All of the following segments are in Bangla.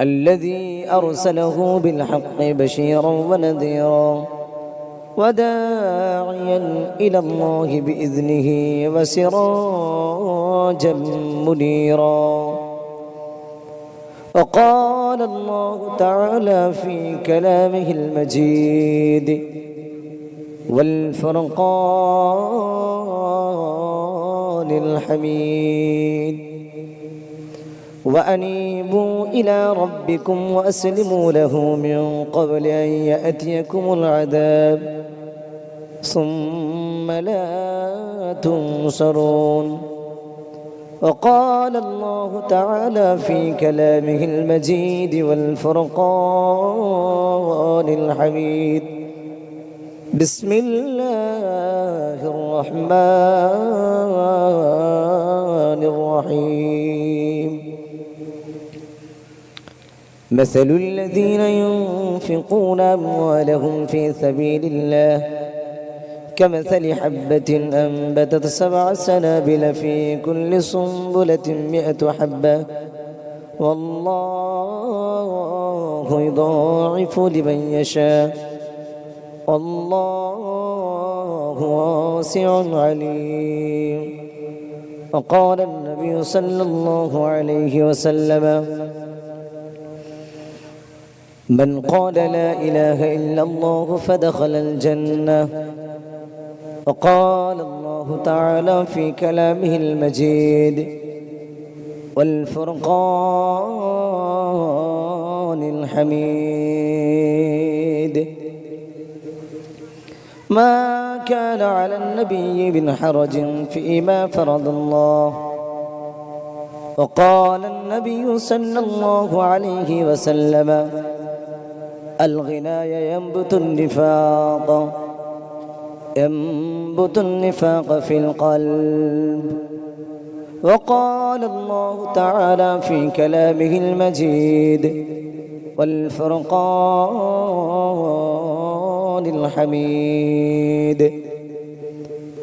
الذي أرسله بالحق بشيرا ونذيرا وداعيا إلى الله بإذنه وسراجا منيرا. وقال الله تعالى في كلامه المجيد والفرقان الحميد. وأنيبوا إلى ربكم وأسلموا له من قبل أن يأتيكم العذاب. ثم لا تنصرون. وقال الله تعالى في كلامه المجيد والفرقان الحميد بسم الله الرحمن الرحيم. مثل الذين ينفقون أموالهم في سبيل الله كمثل حبة أنبتت سبع سنابل في كل سنبلة مئة حبة. والله يضاعف لمن يشاء. والله واسع عليم. وقال النبي صلى الله عليه وسلم من قال لا إله إلا الله فدخل الجنة. وقال الله تعالى في كلامه المجيد والفرقان الحميد. ما كان على النبي من حرج فيما فرض الله. وقال النبي صلى الله عليه وسلم الغناء ينبت النفاق ينبت النفاق في القلب. وقال الله تعالى في كلامه المجيد والفرقان الحميد.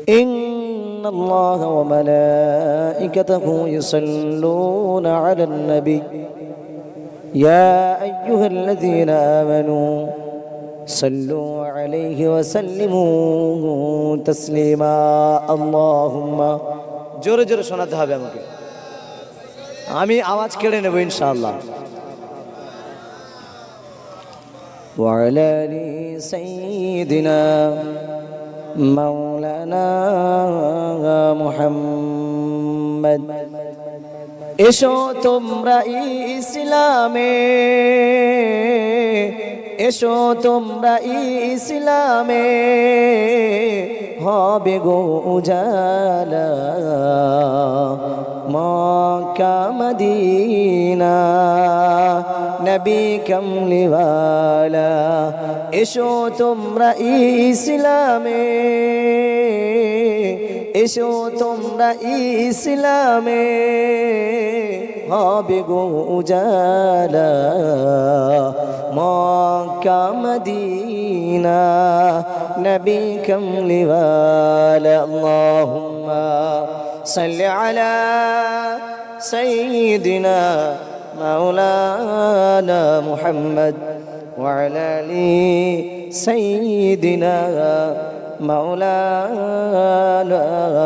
إن الله وملائكته يصلون على النبي. يا أيها الذين آمنوا صلوا عليه وسلموا تسليما اللهم জোরে জোরে শোনাতে হবে আমাকে আমি আওয়াজ কেড়ে নেব ইনশাআল্লাহ وعلى آل سيدنا مولانا محمد এসো তোমরা ইসলামে, এসো তোমরা ইসলামে, হবে গো উজালা মক্কা মদিনা, নবী কমলিওয়ালা। এসো তোমরা ইসলামে এসো তোমরা ইসলামে হবে গো উজালা মক্কা মদিনা নবী কমলিওয়ালা আল্লাহুম্মা সাল্লি আলা সাইয়্যিদিনা مولانا محمد وعلى ال سيدنا মাওলানা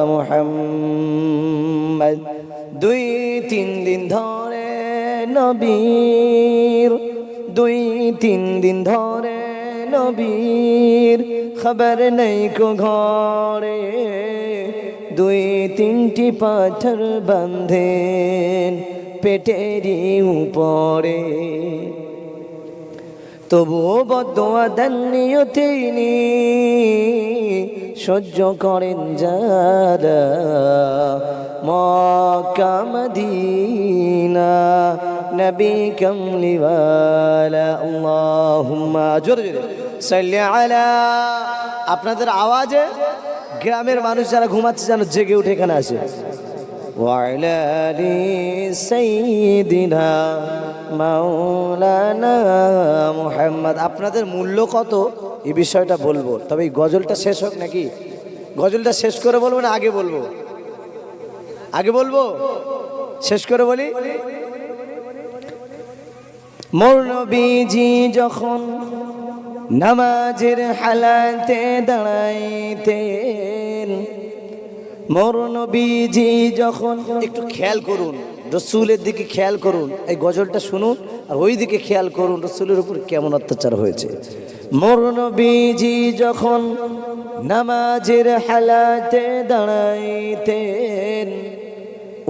মুহাম্মদ। দুই তিন দিন ধরে নবীর, দুই তিন দিন ধরে নবীর খবর নেই কো ঘরে। দুই তিনটি পাথর বাঁধেন পেটেরি উপরে। তবুও বদোয়া দেননিও তিনি, সহ্য করেন যারা মদিনা। নবী কমলিওয়ালা, আল্লাহুম্মা জোরে জোরে আলা, আপনাদের আওয়াজে গ্রামের মানুষ যারা ঘুমাচ্ছে যেন জেগে উঠে এখানে আসে। وعلى آل سيدنا মাওলানা মুহাম্মদ আপনাদের মূল্য কত এই বিষয়টা বলবো তবে এই গজলটা শেষ হোক নাকি গজলটা শেষ করে বলবো না আগে বলবো আগে বলবো শেষ করে বলি মোর নবীজি যখন নামাজের হালাতে দাঁড়াইতেন মোর নবীজি যখন একটু খেয়াল করুন, রসুলের দিকে খেয়াল করুন, এই গজলটা শুনুন, আর ওই দিকে খেয়াল করুন, রসুলের উপর কেমন অত্যাচার হয়েছে। মোর নবীজি যখন নামাজের হালাতে দাঁড়াইতেন,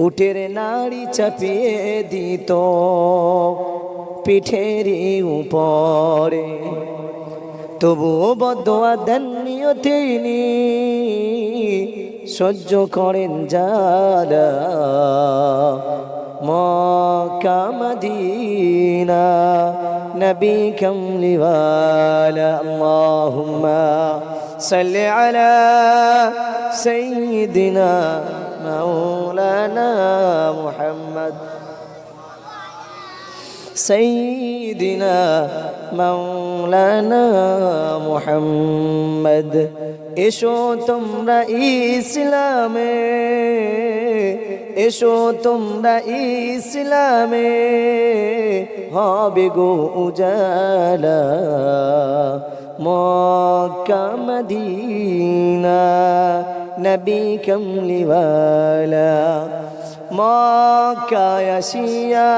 উটের নাড়ি চাপিয়ে দিত পিঠের উপরে। তবুও বদোয়া দেননিও তিনি সহ্য করেন যারা মক্কা মদিনা নবী কমলিওয়ালা আল্লাহুম্মা সাল্লি আলা সাইয়্যিদিনা মাওলানা মুহাম্মদ সাইয়্যিদিনা مولانا محمد. ایشو تم رئيس اسلام ایشو تم رئيس اسلام ها بگو اجالا مدينة مدینہ نبی کم لیوالا مکہ یشیا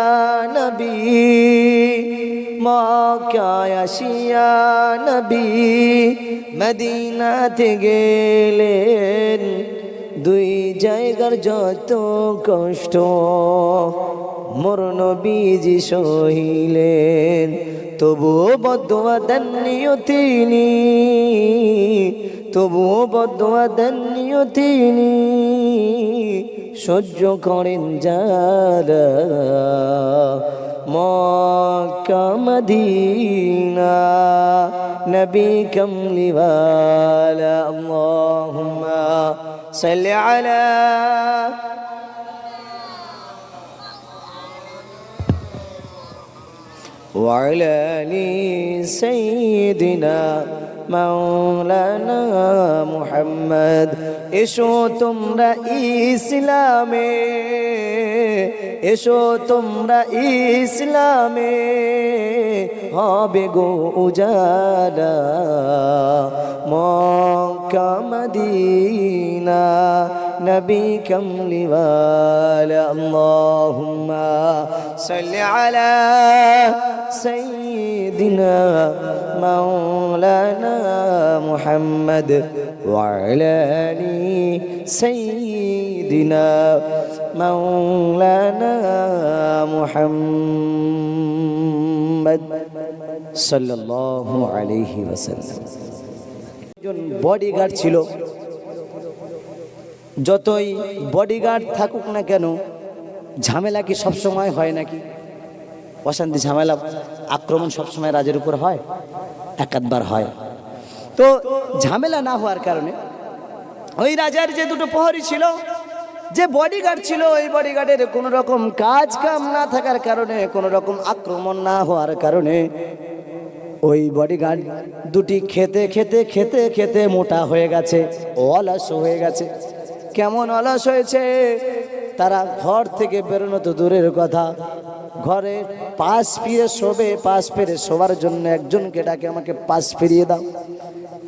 نبي মকায়াশিয়া নবী মদিনাতে গেলেন দুই জায়গার যত কষ্ট, মোর নবীজি সহিলেন। তবুও বদুয়া দেননিও তিনি, তবুও বদুয়া দেননিও তিনি। সহ্য করেন যারা മദീന നബീകം ലിവാല അല്ലാഹുമ്മ സല്ലി അലാ وعلى سيدنا মাওলানা মুহাম্মদ এসো তোমরা ইসলামে এসো তোমরা ইসলামে হবে গো উজালা মক্কা মদিনা নবী কমলিওয়ালা আল্লাহুম্মা সাল্লি আলা সাইয়্যিদিনা মাওলানা محمد وعلى آل سيدنا مولانا محمد صلى الله عليه وسلم একজন বডিগার্ড ছিল যতই বডিগার্ড থাকুক না কেন ঝামেলা কি সবসময় হয় নাকি অশান্তি ঝামেলা আক্রমণ সবসময় রাজের উপর হয় একাধবার হয় তো ঝামেলা না হওয়ার কারণে ওই রাজার যে দুটো প্রহরী ছিল, যে বডিগার্ড ছিল, ওই বডিগার্ডের কোনো রকম কাজ কাম না থাকার কারণে কোনো রকম আক্রমণ না হওয়ার কারণে ওই বডিগার্ড দুটি খেতে খেতে খেতে খেতে মোটা হয়ে গেছে, অলস হয়ে গেছে। কেমন অলস হয়েছে? তারা ঘর থেকে বেরোনো তো দূরের কথা। ঘরে পাশ ফিরে শোবে, পাশ ফিরে শোবার জন্য একজনকে ডাকে, আমাকে পাশ ফিরিয়ে দাও।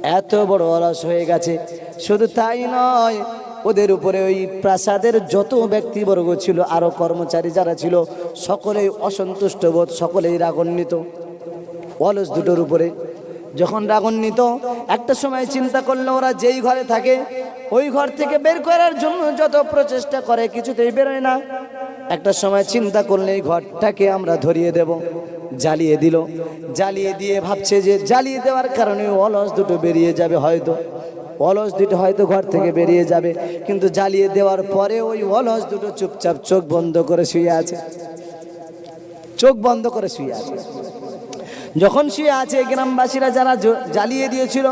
এত বড় অলস হয়ে গেছে। শুধু তাই নয়, ওদের উপরে ওই প্রাসাদের যত ব্যক্তিবর্গ ছিল আরও কর্মচারী যারা ছিল, সকলেই অসন্তুষ্ট বোধ, সকলেই রাগান্বিত। অলস দুটোর উপরে। যখন রাগান্বিত, একটা সময় চিন্তা করল, ওরা যেই ঘরে থাকে, ওই ঘর থেকে বের করার জন্য যত প্রচেষ্টা করে, কিছুতেই বেরোয় না। একটা সময় চিন্তা করলে এই ঘরটাকে আমরা ধরিয়ে দেব। জ্বালিয়ে দিল। জ্বালিয়ে দিয়ে ভাবছে যে জ্বালিয়ে দেওয়ার কারণে অলস দুটো বেরিয়ে যাবে হয়তো। অলস দুটো হয়তো ঘর থেকে বেরিয়ে যাবে। কিন্তু জ্বালিয়ে দেওয়ার পরে ওই অলস দুটো চুপচাপ চোখ বন্ধ করে শুয়ে আছে। চোখ বন্ধ করে শুয়ে আছে। যখন শুয়ে আছে, গ্রামবাসীরা যারা জ্বালিয়ে দিয়েছিল,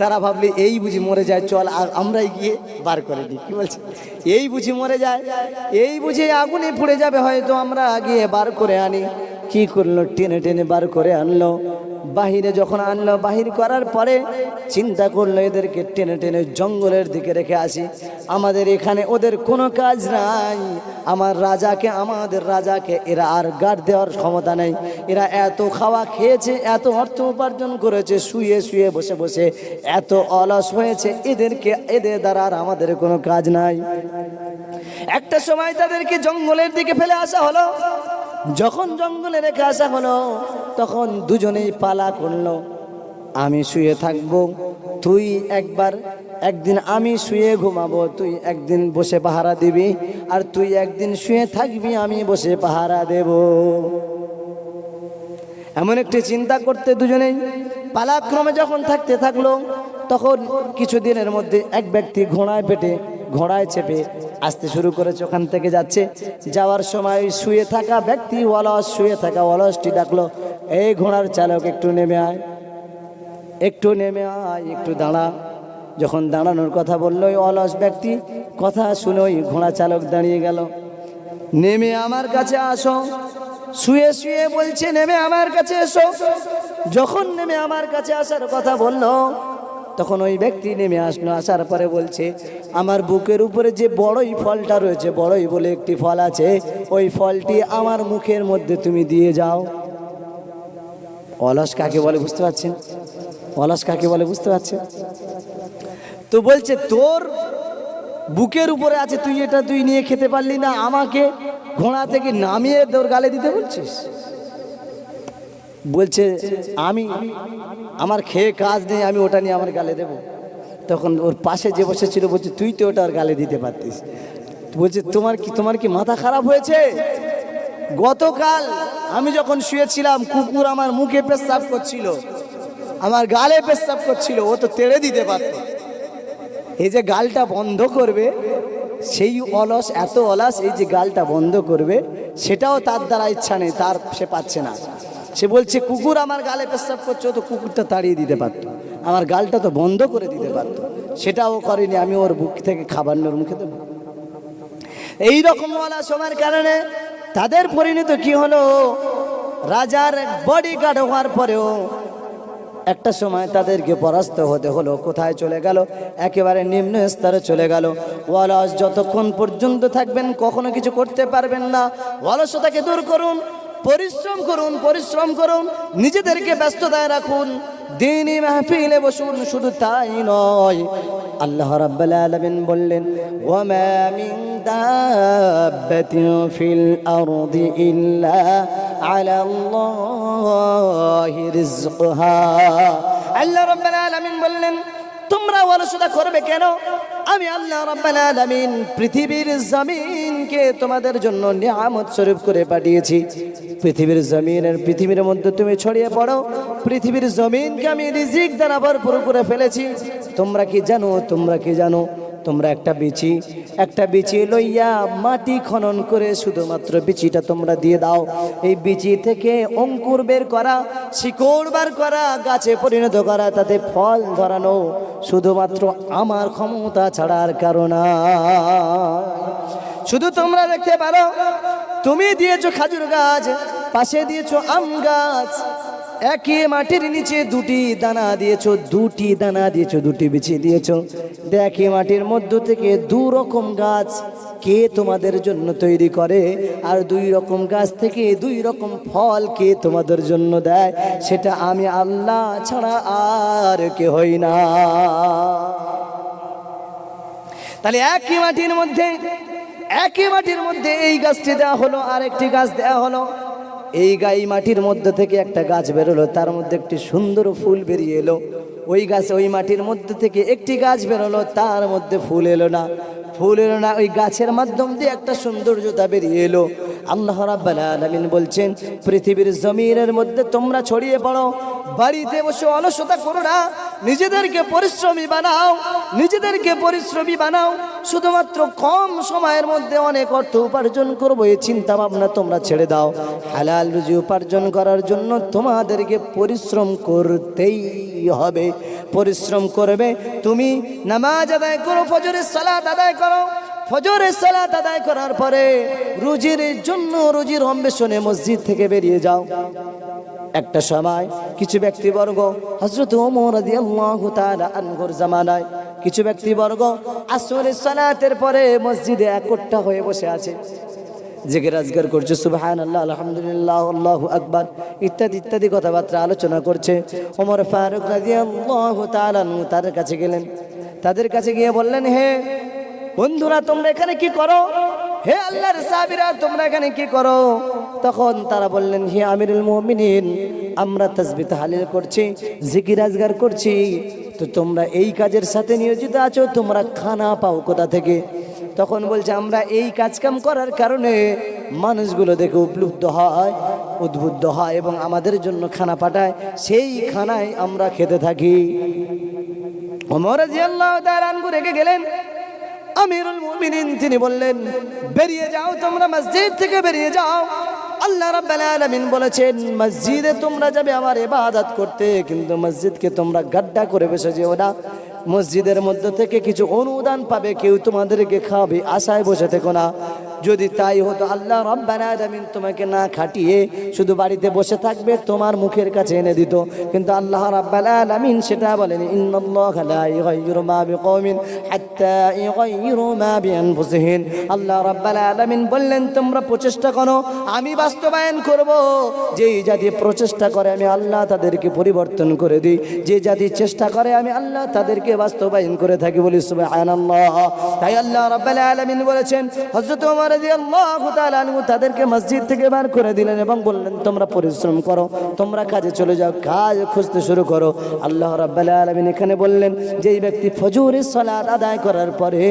তারা ভাবলে, এই বুঝি মরে যায়, চল আমরাই গিয়ে বার করে দিই। কি বলছে? এই বুঝি মরে যায়, এই বুঝি আগুনে পুড়ে যাবে, হয়তো আমরা গিয়ে বার করে আনি। কি করল? টেনে টেনে বার করে আনলো। বাহিরে যখন আনলো, বাহির করার পরে চিন্তা করল, এদেরকে টেনে টেনে জঙ্গলের দিকে রেখে আসি। আমাদের এখানে ওদের কোনো কাজ নাই। আমার রাজাকে, আমাদের রাজাকে এরা আর গার্ড দেওয়ার ক্ষমতা নেই। এরা এত খাওয়া খেয়েছে, এত অর্থ উপার্জন করেছে, শুয়ে শুয়ে বসে বসে এত অলস হয়েছে। এদেরকে, এদের দ্বারা আর আমাদের কোনো কাজ নাই। একটা সময় তাদেরকে জঙ্গলের দিকে ফেলে আসা হলো। যখন জঙ্গলে রেখে আসা হলো, তখন দুজনেই পালা করল। আমি শুয়ে থাকব, তুই একবার, একদিন আমি শুয়ে ঘুমাবো, তুই একদিন বসে পাহারা দিবি, আর তুই একদিন শুয়ে থাকবি, আমি বসে পাহারা দেব। এমন একটি চিন্তা করতে দুজনেই পালাক্রমে যখন থাকতে থাকল তখন কিছুদিনের মধ্যে এক ব্যক্তি ঘোড়ায় পেটে, ঘোড়ায় চেপে আসতে শুরু করেছে। ওখান থেকে যাচ্ছে। যাওয়ার সময় শুয়ে থাকা ব্যক্তি অলস শুয়ে থাকা অলসটি ডাকলো, এই ঘোড়ার চালক, একটু নেমে আয়। একটু নেমে আয়, একটু দাঁড়া। যখন দাঁড়ানোর কথা বলল ওই অলস ব্যক্তি, কথা শুনে ওই ঘোড়া চালক দাঁড়িয়ে গেল। নেমে আমার কাছে আসো। শুয়ে শুয়ে বলছে, নেমে আমার কাছে এসো। যখন নেমে আমার কাছে আসার কথা বলল তখন ওই ব্যক্তি নেমে আসলো, আসার পরে বলছে, আমার বুকের উপরে যে বড়ই ফলটা রয়েছে, বড়ই বলে একটি ফল আছে, ওই ফলটি আমার মুখের মধ্যে তুমি দিয়ে যাও। অলস কাকে বলে বুঝতে পারছেন? অলস কাকে বলে বুঝতে পারছেন? তো বলছে, তোর বুকের উপরে আছে, তুই এটা তুই নিয়ে খেতে পারলি না, আমাকে ঘোড়া থেকে নামিয়ে তোর গালে দিতে বলছিস? বলছে, আমি, আমার খেয়ে কাজ নেই, আমি ওটা নিয়ে আমার গালে দেব। তখন ওর পাশে যে বসেছিল, বলছে, তুই তো ওটা ওর গালে দিতে পারতিস। বলছে, তোমার কি তোমার কি মাথা খারাপ হয়েছে? গতকাল আমি যখন শুয়েছিলাম, কুকুর আমার মুখে পেশাব করছিল, আমার গালে পেশাব করছিল, ও তো তেড়ে দিতে পারতো। এই যে গালটা বন্ধ করবে, সেই অলস, এত অলস, এই যে গালটা বন্ধ করবে, সেটাও তার দ্বারা ইচ্ছা নেই, তার সে পাচ্ছে না। সে বলছে, কুকুর আমার গালে পেশাব করছে তো কুকুরটা তাড়িয়ে দিতে পারতো। আমার গালটা তো বন্ধ করে দিতে পারতো। সেটাও করেনি, আমি ওর বুক থেকে খাবার নিয়ে ওর মুখে দেবো। এই রকম সময়ের কারণে তাদের পরিণত কি হলো? রাজার বডি গার্ড হওয়ার পরেও একটা সময় তাদেরকে পরাস্ত হতে হলো, কোথায় চলে গেল? একেবারে নিম্ন স্তরে চলে গেল। অলস যতক্ষণ পর্যন্ত থাকবেন, কখনো কিছু করতে পারবেন না। অলসতাকে দূর করুন। পরিশ্রম করুন পরিশ্রম করুন, নিজেদেরকে ব্যস্ততায় রাখুন, দিনই মাহফিলে বসুন, শুধু তাই নয়। আল্লাহ রাব্বুল আলামিন বললেন, ওয়ামা মিন দাব্বাতিন ফিল আরদি ইল্লা আলা আল্লাহি রিজকুহা আল্লাহ রাব্বুল আলামিন বললেন তোমরা আলোচনা করবে কেন? আমি আল্লাহ রাব্বাল আলামিন পৃথিবীর জমিনকে তোমাদের জন্য নিয়ামত স্বরূপ করে পাঠিয়েছি। পৃথিবীর জমিনের, পৃথিবীর মধ্যে তুমি ছড়িয়ে পড়ো। পৃথিবীর জমিনকে আমি রিজিক দ্বারা ভরপুর করে ফেলেছি। তোমরা কি জানো? তোমরা কি জানো? তোমরা একটা বিচি একটা বিচি লইয়া মাটি খনন করে শুধুমাত্র বিচিটা তোমরা দিয়ে দাও। এই বিচি থেকে অঙ্কুর বের করা, শিকড় বার করা, গাছে পরিণত করা, তাতে ফল ধরানো শুধুমাত্র আমার ক্ষমতা ছাড়ার কারণ শুধু তোমরা দেখতে পারো, তুমি দিয়েছ খাজুর গাছ, পাশে দিয়েছ আম গাছ একই মাটির নিচে দুটি দানা দিয়েছ, দুটি দানা দিয়েছ, দুটি বিছিয়ে দিয়েছ। দেখে মাটির মধ্য থেকে দু রকম গাছ কে তোমাদের জন্য তৈরি করে, আর দুই রকম গাছ থেকে দুই রকম ফল কে তোমাদের জন্য দেয়, সেটা আমি আল্লাহ ছাড়া আর কে হই না। তাহলে একই মাটির মধ্যে, একই মাটির মধ্যে এই গাছটি দেওয়া হলো আর একটি গাছ দেওয়া হলো। এই গাই মাটির মধ্যে থেকে একটা গাছ বেরোলো, তার মধ্যে একটি সুন্দর ফুল বেরিয়ে এলো। ওই গাছ ওই মাটির মধ্যে থেকে একটি গাছ বেরোলো, তার মধ্যে ফুল এলো না। ফুল এলো না, ওই গাছের মাধ্যম দিয়ে একটা সৌন্দর্যতা বেরিয়ে এলো। আল্লাহ রাব্বাল বলছেন, পৃথিবীর জমিনের মধ্যে তোমরা ছড়িয়ে পড়ো, বাড়িতে বসে অলসতা করো না, নিজেদেরকে পরিশ্রমী বানাও, নিজেদেরকে পরিশ্রমী বানাও। শুধুমাত্র কম সময়ের মধ্যে অনেক অর্থ উপার্জন করব, এই চিন্তা ভাবনা তোমরা ছেড়ে দাও। হালাল রুজি উপার্জন করার জন্য তোমাদেরকে পরিশ্রম করতেই হবে। পরিশ্রম করবে। তুমি নামাজ আদায় করো, ফজরের সালাত আদায় করো। ফজরের সালাত আদায় করার পরে রুজির জন্য রুজির অন্বেষণে মসজিদ থেকে বেরিয়ে যাও। একটা সময় কিছু ব্যক্তিবর্গ হজরত ওমর আনহুর জামানায়, কিছু ব্যক্তিবর্গ আসরের সালাতের পরে মসজিদে একট্টা হয়ে বসে আছে। জেগে রাজগার করছে সুবাহান আল্লাহ আলহামদুলিল্লাহ, আল্লাহ আকবার, ইত্যাদি ইত্যাদি কথাবার্তা আলোচনা করছে। ওমর ফারুক তার কাছে গেলেন। তাদের কাছে গিয়ে বললেন, হে বন্ধুরা, তোমরা এখানে কি করো? হে আল্লাহর সাহাবীরা, তোমরা এখানে কি করো? তখন তারা বললেন, হে আমিরুল মুমিনিন, আমরা তাসবিহ তাহলিল করছি, জিকির আজগার করছি। তো তোমরা এই কাজের সাথে নিয়োজিত আছো, তোমরা খানা পাও কোথা থেকে? তখন বলছে, আমরা এই কাজকাম করার কারণে মানুষগুলো দেখে উপলব্ধ হয়, উদ্বুদ্ধ হয় এবং আমাদের জন্য খানা পাঠায়। সেই খানায় আমরা খেতে থাকি। গেলেন। আমিরুল মুমিনিন তিনি বললেন, বেরিয়ে যাও তোমরা, মসজিদ থেকে বেরিয়ে যাও। আল্লাহ আলামিন বলেছেন, মসজিদে তোমরা যাবে আমার ইবাদত করতে, কিন্তু মসজিদকে তোমরা গাড্ডা করে বসে যেও না। মসজিদের মধ্যে থেকে কিছু অনুদান পাবে কেউ তোমাদেরকে খাওয়াবে আশায় বসে থেকো না। যদি তাই হতো, আল্লাহ রব্বানা আলামিন তোমাকে না খাটিয়ে শুধু বাড়িতে বসে থাকবে, তোমার মুখের কাছে এনে দিত। কিন্তু আল্লাহ রাব্বাল আলামিন সেটা বলেন, ইন্নাল্লাহ লা ইগাইয়িরু মা বিকওমিন হাত্তা ইগাইয়িরু মা বিআনফুসিহিম আল্লাহ রাব্বাল আলামিন বললেন, তোমরা প্রচেষ্টা করো, আমি বাস্তবায়ন করব। যেই জাতি প্রচেষ্টা করে, আমি আল্লাহ তাদেরকে পরিবর্তন করে দিই। যে জাতি চেষ্টা করে, আমি আল্লাহ তাদেরকে বাস্তবায়ন করে থাকি বলি সুবহানাল্লাহ। তাই আল্লাহ রাব্বাল আলামিন বলেছেন, হযরত ওমর তাআলা আনহু তাদেরকে মসজিদ থেকে বার করে দিলেন এবং বললেন, তোমরা পরিশ্রম করো, তোমরা কাজে চলে যাও, কাজ খুঁজতে শুরু করো। আল্লাহ রাব্বাল আলামিন এখানে বললেন, যেই ব্যক্তি ফজরের সালাত আদায় করার পরে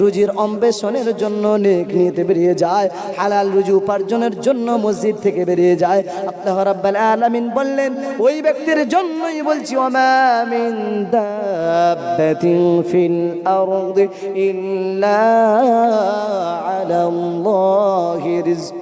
রুজির অম্বেষণের জন্য নেক নিতে বেরিয়ে যায়, হালাল রুজি উপার্জনের জন্য মসজিদ থেকে বেরিয়ে যায়, আল্লাহ রাব্বাল আলামিন বললেন, ওই ব্যক্তির জন্যই বলছি, ওমা মিন দাব্বাতিন ফিল আরদি ইল্লা আলাল্লাহি রিজকুহা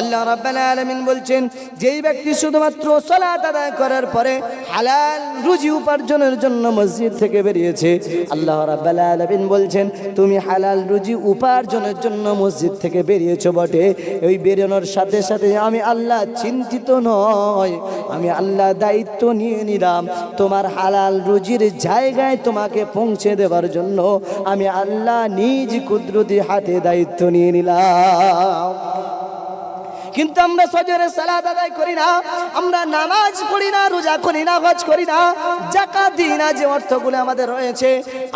আল্লাহ। রাব্বাল আলামিন বলছেন, যেই ব্যক্তি শুধুমাত্র সালাত আদায় করার পরে হালাল রুজি উপার্জনের জন্য মসজিদ থেকে বেরিয়েছে, আল্লাহ রাব্বাল আলামিন বলছেন, তুমি হালাল রুজি উপার্জনের জন্য মসজিদ থেকে বেরিয়েছো বটে। ওই বেরোনোর সাথে সাথে আমি আল্লাহ চিন্তিত নয়। আমি আল্লাহ দায়িত্ব নিয়ে নিলাম। তোমার হালাল রুজির জায়গায় তোমাকে পৌঁছে দেওয়ার জন্য আমি আল্লাহ নিজ কুদরতি হাতে দায়িত্ব নিয়ে নিলাম। Allah. কিন্তু আমরা সজরে সালাদ আদায় করি না, আমরা নামাজ পড়ি না, রোজা করি না, হজ করি না জাকাত দিই না, যে অর্থগুলো আমাদের রয়েছে,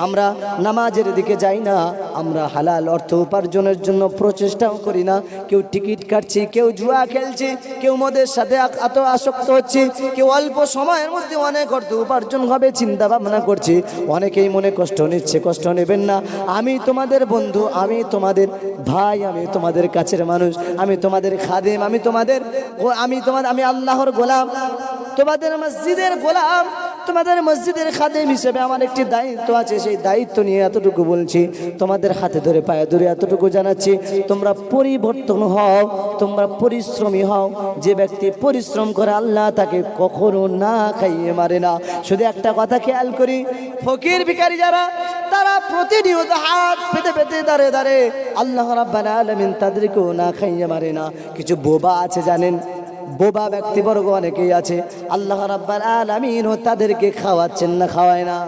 আমরা নামাজের দিকে যাই না, আমরা হালাল অর্থ উপার্জনের জন্য প্রচেষ্টাও করি না, কেউ টিকিট কাটছি, কেউ জুয়া খেলছে, কেউ মদের সাথে এত আসক্ত হচ্ছে, কেউ অল্প সময়ের মধ্যে অনেক অর্থ উপার্জন হবে, চিন্তা ভাবনা করছি, অনেকেই মনে কষ্ট নিচ্ছে, কষ্ট নেবেন না, আমি তোমাদের বন্ধু, আমি তোমাদের ভাই, আমি তোমাদের কাছের মানুষ, আমি তোমাদের খাদেম আমি তোমাদের আমি তোমাদের আমি আল্লাহর গোলাম। তোমাদের মসজিদের গোলাম। তোমাদের মসজিদের খাদেম হিসেবে আমার একটি দায়িত্ব আছে, সেই দায়িত্ব নিয়ে এতটুকু বলছি। তোমাদের হাতে ধরে, পায়ে ধরে এতটুকু জানাচ্ছি। তোমরা পরিবর্তন হও, তোমরা পরিশ্রমী হও। যে ব্যক্তি পরিশ্রম করে আল্লাহ তাকে কখনো না খাইয়ে মারে না। শুধু একটা কথা খেয়াল করি, ফকির ভিখারি যারা, তারা প্রতিনিয়ত হাত পেতে পেতে দাঁড়ে দাঁড়ে আল্লাহ রাব্বাল আলামিন তাদেরকেও না খাইয়ে মারে না। কিছু বোবা আছে জানেন? বোবা ব্যক্তিবর্গ অনেকেই আছে। আল্লাহ রাব্বাল আলামিনও তাদেরকে খাওয়াচ্ছেন না, খাওয়ায় না।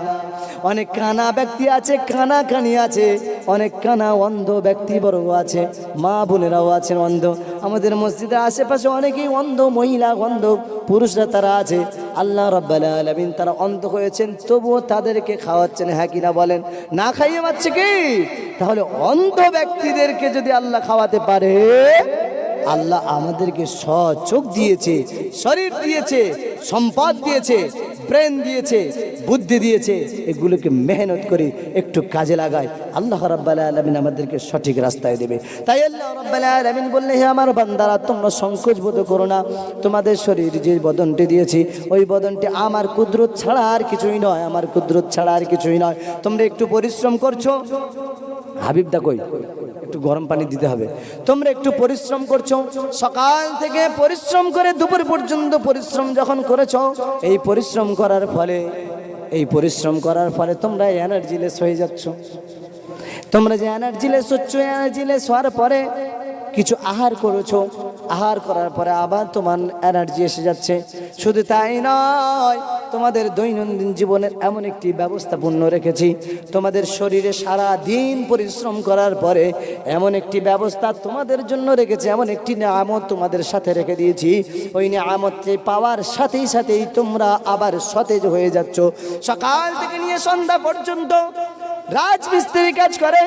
অনেক কানা ব্যক্তি আছে, কানা কানি আছে। অনেক কানা অন্ধ ব্যক্তিবর্গ আছে। মা বোনেরাও আছেন অন্ধ। আমাদের মসজিদের আশেপাশে অনেকেই অন্ধ মহিলা, অন্ধ পুরুষরা তারা আছে। আল্লাহ রাব্বাল আলামিন তারা অন্ধ হয়েছেন, তবুও তাদেরকে খাওয়াচ্ছেন হ্যাঁ কিনা বলেন? না খাইয়ে পাচ্ছে কি? তাহলে অন্ধ ব্যক্তিদেরকে যদি আল্লাহ খাওয়াতে পারে আল্লাহ আমাদেরকে সচোখ দিয়েছে, শরীর দিয়েছে, সম্পদ দিয়েছে ব্রেন দিয়েছে, বুদ্ধি দিয়েছে, এগুলোকে মেহনত করে একটু কাজে লাগায়। আল্লাহ রাব্বাল আলামিন আমাদেরকে সঠিক রাস্তায় দেবে। তাই আল্লাহ রাব্বাল আলামিন বললে, হে আমার বান্দারা, তোমরা সংকোচ বোধ করো না। তোমাদের শরীর যে বদনটি দিয়েছি, ওই বদনটি আমার কুদরত ছাড়া আর কিছুই নয়, আমার কুদরত ছাড়া আর কিছুই নয়। তোমরা একটু পরিশ্রম করছ? হাবিব হাবিবদা কই? একটু গরম পানি দিতে হবে। তোমরা একটু পরিশ্রম করছ। সকাল থেকে পরিশ্রম করে দুপুর পর্যন্ত পরিশ্রম যখন করেছ, এই পরিশ্রম করার ফলে, এই পরিশ্রম করার ফলে তোমরা এনার্জি লেস হয়ে যাচ্ছ। তোমরা যে এনার্জি লেস হচ্ছ এনার্জি লেস হওয়ার পরে কিছু আহার করেছ। আহার করার পরে আবার তোমার এনার্জি এসে যাচ্ছে। শুধু তাই নয়, তোমাদের দৈনন্দিন জীবনের এমন একটি ব্যবস্থাপূর্ণ রেখেছি। তোমাদের শরীরে সারা দিন পরিশ্রম করার পরে এমন একটি ব্যবস্থা তোমাদের জন্য রেখেছে, এমন একটি নিয়ামত তোমাদের সাথে রেখে দিয়েছি। ওই নিয়ামতটি পাওয়ার সাথেই সাথেই তোমরা আবার সতেজ হয়ে যাচ্ছ। সকাল থেকে নিয়ে সন্ধ্যা পর্যন্ত রাজমিস্ত্রি কাজ করে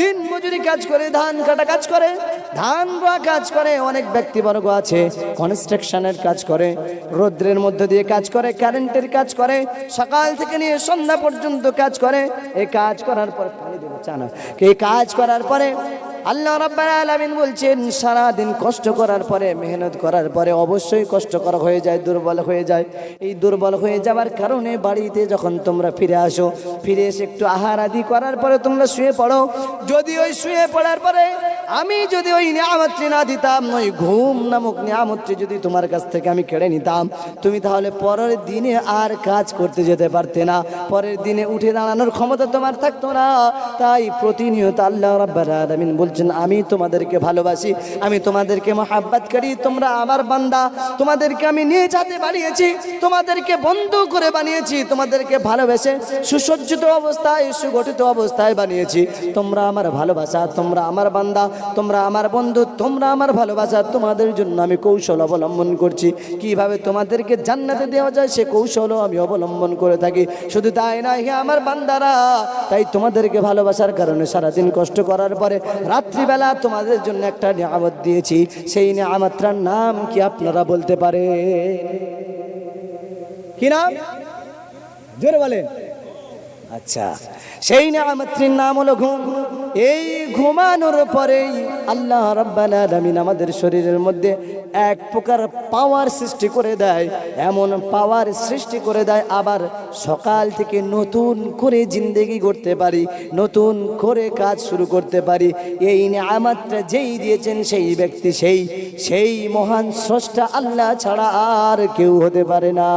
দিন মজুরি কাজ করে, ধান কাটা কাজ করে ধান রোয়া কাজ করে, অনেক ব্যক্তিবর্গ আছে কনস্ট্রাকশনের কাজ করে, রৌদ্রের মধ্যে দিয়ে কাজ করে কারেন্টের কাজ করে, সকাল থেকে নিয়ে সন্ধ্যা পর্যন্ত কাজ করে এই কাজ করার পরে পানি দেবো চানা এই কাজ করার পরে আল্লাহ রাব্বাল আলামিন বলছেন সারা দিন কষ্ট করার পরে, মেহনত করার পরে অবশ্যই কষ্টকর হয়ে যায়, দুর্বল হয়ে যায়। এই দুর্বল হয়ে যাওয়ার কারণে বাড়িতে যখন তোমরা ফিরে আসো, ফিরে এসে একটু আহার আদি করার পরে তোমরা শুয়ে পড়ো। যদি ওই শুয়ে পড়ার পরে আমি যদি ওই নিয়ামতটি না দিতাম, ওই ঘুম নামক নিয়ামতটি যদি তোমার কাছ থেকে আমি কেড়ে নিতাম, তুমি তাহলে পরের দিনে আর কাজ করতে যেতে পারতে না। পরের দিনে উঠে দাঁড়ানোর ক্ষমতা তোমার থাকতো না। তাই প্রতিনিয়ত আল্লাহ রাব্বাল আলামিন বলছেন, আমি তোমাদেরকে ভালোবাসি, আমি তোমাদেরকে মহাব্বাত করি, তোমরা আমার বান্দা, তোমাদেরকে আমি নিজ হাতে বানিয়েছি, তোমাদেরকে বন্ধু করে বানিয়েছি, তোমাদেরকে ভালোবেসে সুসজ্জিত অবস্থায়, সুগঠিত অবস্থায় বানিয়েছি। তোমরা আমার ভালোবাসা, তোমরা আমার বান্দা, তোমরা আমার বন্ধু, তোমরা আমার ভালোবাসা, তোমাদের জন্য আমি কৌশল অবলম্বন করছি। কীভাবে তোমাদেরকে জান্নাতে দেওয়া যায়, সে কৌশলও আমি অবলম্বন করে থাকি। শুধু তাই নয়, হে আমার বান্দারা, তাই তোমাদেরকে ভালোবাসার কারণে সারাদিন কষ্ট করার পরে রাত্রিবেলা তোমাদের জন্য একটা নিয়ামত দিয়েছি। সেই নিয়ামতটার নাম কি আপনারা বলতে পারে কি নাম? জোরে বলেন। আচ্ছা সেই নিয়ামতের নাম হলো ঘুম। এই ঘুমানোর পরেই আল্লাহ রাব্বাল আলামিন আমাদের শরীরের মধ্যে এক প্রকার পাওয়ার সৃষ্টি করে দেয়। এমন পাওয়ার সৃষ্টি করে দেয়, আবার সকাল থেকে নতুন করে জিন্দেগি করতে পারি, নতুন করে কাজ শুরু করতে পারি। এই নিয়ামতটা যেই দিয়েছেন সেই ব্যক্তি সেই সেই মহান স্রষ্টা আল্লাহ ছাড়া আর কেউ হতে পারে না।